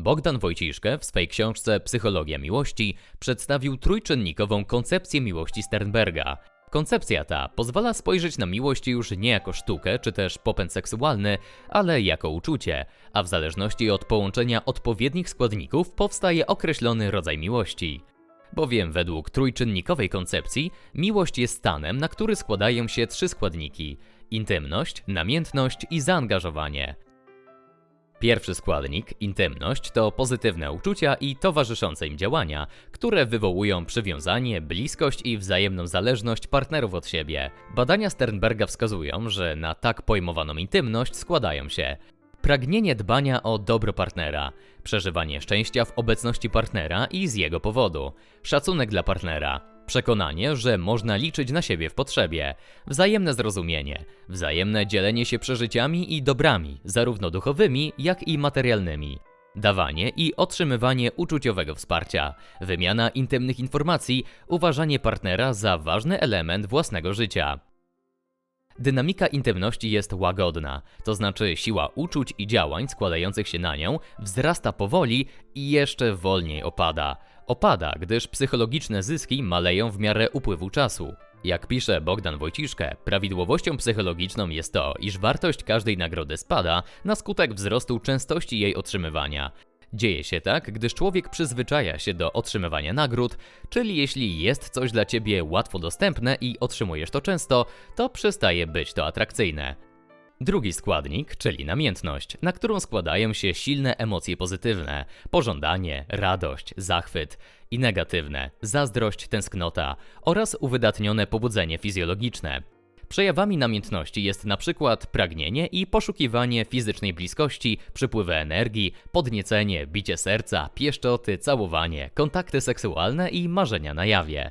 Bogdan Wojciszke w swej książce Psychologia miłości przedstawił trójczynnikową koncepcję miłości Sternberga. Koncepcja ta pozwala spojrzeć na miłość już nie jako sztukę czy też popęd seksualny, ale jako uczucie, a w zależności od połączenia odpowiednich składników powstaje określony rodzaj miłości. Bowiem według trójczynnikowej koncepcji miłość jest stanem, na który składają się trzy składniki: intymność, namiętność i zaangażowanie. Pierwszy składnik, intymność, to pozytywne uczucia i towarzyszące im działania, które wywołują przywiązanie, bliskość i wzajemną zależność partnerów od siebie. Badania Sternberga wskazują, że na tak pojmowaną intymność składają się pragnienie dbania o dobro partnera, przeżywanie szczęścia w obecności partnera i z jego powodu, szacunek dla partnera, przekonanie, że można liczyć na siebie w potrzebie, wzajemne zrozumienie, wzajemne dzielenie się przeżyciami i dobrami, zarówno duchowymi, jak i materialnymi. Dawanie i otrzymywanie uczuciowego wsparcia, wymiana intymnych informacji, uważanie partnera za ważny element własnego życia. Dynamika intymności jest łagodna, to znaczy siła uczuć i działań składających się na nią wzrasta powoli i jeszcze wolniej opada. Opada, gdyż psychologiczne zyski maleją w miarę upływu czasu. Jak pisze Bogdan Wojciszke, prawidłowością psychologiczną jest to, iż wartość każdej nagrody spada na skutek wzrostu częstości jej otrzymywania. Dzieje się tak, gdyż człowiek przyzwyczaja się do otrzymywania nagród, czyli jeśli jest coś dla ciebie łatwo dostępne i otrzymujesz to często, to przestaje być to atrakcyjne. Drugi składnik, czyli namiętność, na którą składają się silne emocje pozytywne, pożądanie, radość, zachwyt i negatywne, zazdrość, tęsknota oraz uwydatnione pobudzenie fizjologiczne. Przejawami namiętności jest na przykład pragnienie i poszukiwanie fizycznej bliskości, przypływy energii, podniecenie, bicie serca, pieszczoty, całowanie, kontakty seksualne i marzenia na jawie.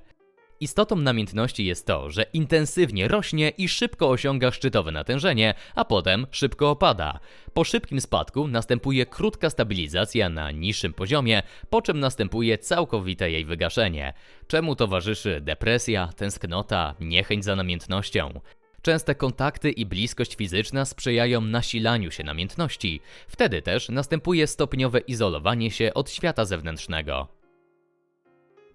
Istotą namiętności jest to, że intensywnie rośnie i szybko osiąga szczytowe natężenie, a potem szybko opada. Po szybkim spadku następuje krótka stabilizacja na niższym poziomie, po czym następuje całkowite jej wygaszenie, czemu towarzyszy depresja, tęsknota, niechęć za namiętnością. Częste kontakty i bliskość fizyczna sprzyjają nasilaniu się namiętności. Wtedy też następuje stopniowe izolowanie się od świata zewnętrznego.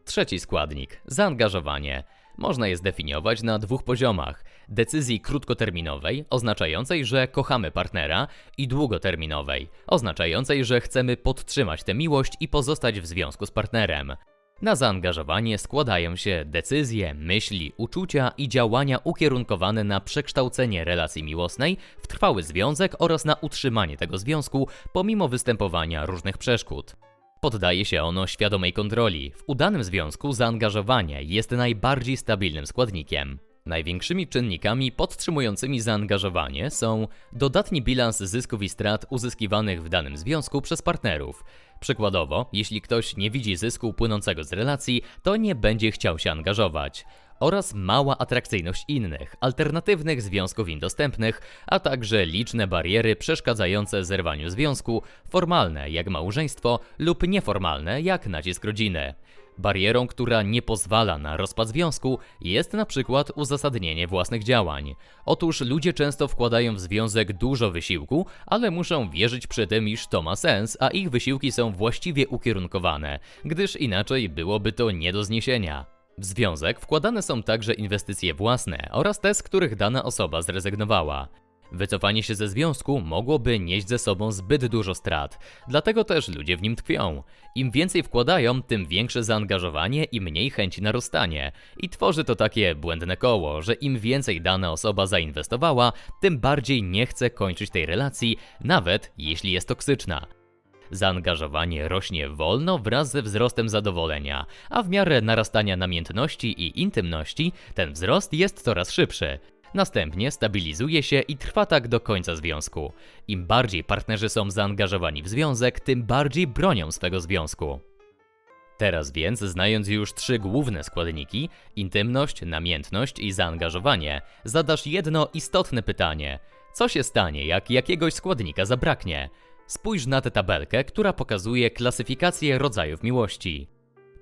Trzeci składnik zaangażowanie. Można je zdefiniować na dwóch poziomach: decyzji krótkoterminowej, oznaczającej, że kochamy partnera, i długoterminowej, oznaczającej, że chcemy podtrzymać tę miłość i pozostać w związku z partnerem. Na zaangażowanie składają się decyzje, myśli, uczucia i działania ukierunkowane na przekształcenie relacji miłosnej w trwały związek oraz na utrzymanie tego związku pomimo występowania różnych przeszkód. Poddaje się ono świadomej kontroli. W udanym związku zaangażowanie jest najbardziej stabilnym składnikiem. Największymi czynnikami podtrzymującymi zaangażowanie są dodatni bilans zysków i strat uzyskiwanych w danym związku przez partnerów. Przykładowo, jeśli ktoś nie widzi zysku płynącego z relacji, to nie będzie chciał się angażować oraz mała atrakcyjność innych, alternatywnych związków im dostępnych, a także liczne bariery przeszkadzające zerwaniu związku, formalne jak małżeństwo lub nieformalne jak nacisk rodziny. Barierą, która nie pozwala na rozpad związku, jest na przykład uzasadnienie własnych działań. Otóż ludzie często wkładają w związek dużo wysiłku, ale muszą wierzyć przy tym, iż to ma sens, a ich wysiłki są właściwie ukierunkowane, gdyż inaczej byłoby to nie do zniesienia. W związek wkładane są także inwestycje własne oraz te, z których dana osoba zrezygnowała. Wycofanie się ze związku mogłoby nieść ze sobą zbyt dużo strat, dlatego też ludzie w nim tkwią. Im więcej wkładają, tym większe zaangażowanie i mniej chęci na rozstanie. I tworzy to takie błędne koło, że im więcej dana osoba zainwestowała, tym bardziej nie chce kończyć tej relacji, nawet jeśli jest toksyczna. Zaangażowanie rośnie wolno wraz ze wzrostem zadowolenia, a w miarę narastania namiętności i intymności ten wzrost jest coraz szybszy. Następnie stabilizuje się i trwa tak do końca związku. Im bardziej partnerzy są zaangażowani w związek, tym bardziej bronią swego związku. Teraz więc, znając już trzy główne składniki intymność, namiętność i zaangażowanie zadasz jedno istotne pytanie: co się stanie, jak jakiegoś składnika zabraknie? Spójrz na tę tabelkę, która pokazuje klasyfikację rodzajów miłości.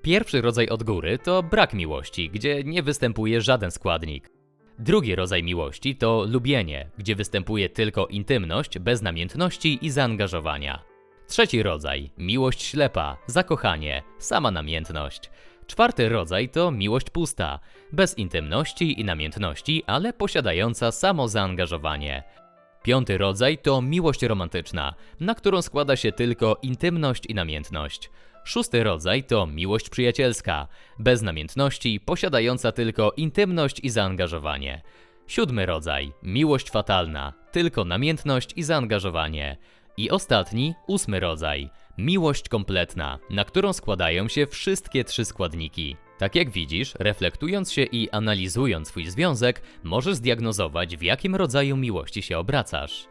Pierwszy rodzaj od góry to brak miłości, gdzie nie występuje żaden składnik. Drugi rodzaj miłości to lubienie, gdzie występuje tylko intymność bez namiętności i zaangażowania. Trzeci rodzaj miłość ślepa, zakochanie, sama namiętność. Czwarty rodzaj to miłość pusta, bez intymności i namiętności, ale posiadająca samo zaangażowanie. Piąty rodzaj to miłość romantyczna, na którą składa się tylko intymność i namiętność. Szósty rodzaj to miłość przyjacielska, bez namiętności, posiadająca tylko intymność i zaangażowanie. Siódmy rodzaj miłość fatalna, tylko namiętność i zaangażowanie. I ostatni, ósmy rodzaj miłość kompletna, na którą składają się wszystkie trzy składniki. Tak jak widzisz, reflektując się i analizując swój związek, możesz zdiagnozować, w jakim rodzaju miłości się obracasz.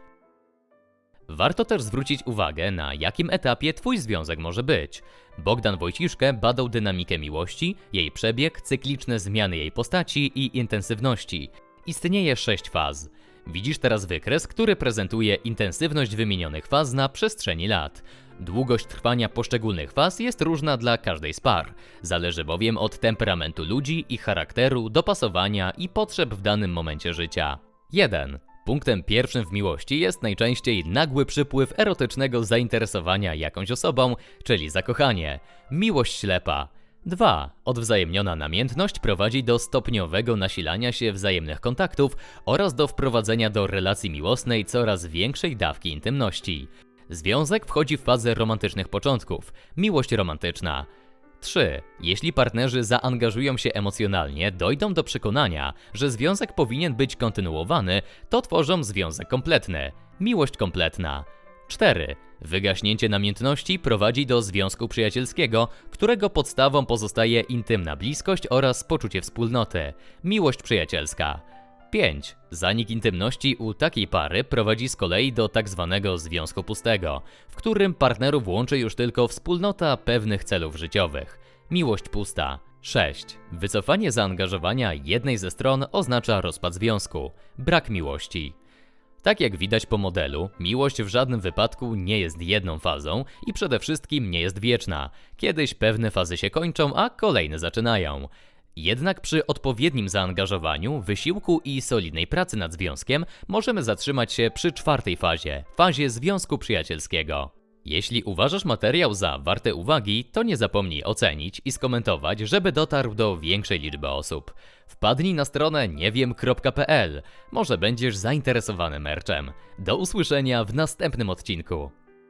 Warto też zwrócić uwagę, na jakim etapie Twój związek może być. Bogdan Wojciszkę badał dynamikę miłości, jej przebieg, cykliczne zmiany jej postaci i intensywności. Istnieje sześć faz. Widzisz teraz wykres, który prezentuje intensywność wymienionych faz na przestrzeni lat. Długość trwania poszczególnych faz jest różna dla każdej z par. Zależy bowiem od temperamentu ludzi, ich charakteru, dopasowania i potrzeb w danym momencie życia. 1. Punktem pierwszym w miłości jest najczęściej nagły przypływ erotycznego zainteresowania jakąś osobą, czyli zakochanie. Miłość ślepa. 2. Odwzajemniona namiętność prowadzi do stopniowego nasilania się wzajemnych kontaktów oraz do wprowadzenia do relacji miłosnej coraz większej dawki intymności. Związek wchodzi w fazę romantycznych początków. Miłość romantyczna. 3. Jeśli partnerzy zaangażują się emocjonalnie, dojdą do przekonania, że związek powinien być kontynuowany, to tworzą związek kompletny. Miłość kompletna. 4. Wygaśnięcie namiętności prowadzi do związku przyjacielskiego, którego podstawą pozostaje intymna bliskość oraz poczucie wspólnoty. Miłość przyjacielska. 5. Zanik intymności u takiej pary prowadzi z kolei do tak zwanego związku pustego, w którym partnerów łączy już tylko wspólnota pewnych celów życiowych. Miłość pusta. 6. Wycofanie zaangażowania jednej ze stron oznacza rozpad związku. Brak miłości. Tak jak widać po modelu, miłość w żadnym wypadku nie jest jedną fazą i przede wszystkim nie jest wieczna. Kiedyś pewne fazy się kończą, a kolejne zaczynają. Jednak przy odpowiednim zaangażowaniu, wysiłku i solidnej pracy nad związkiem możemy zatrzymać się przy czwartej fazie fazie związku przyjacielskiego. Jeśli uważasz materiał za warte uwagi, to nie zapomnij ocenić i skomentować, żeby dotarł do większej liczby osób. Wpadnij na stronę niewiem.pl. Może będziesz zainteresowany merczem. Do usłyszenia w następnym odcinku.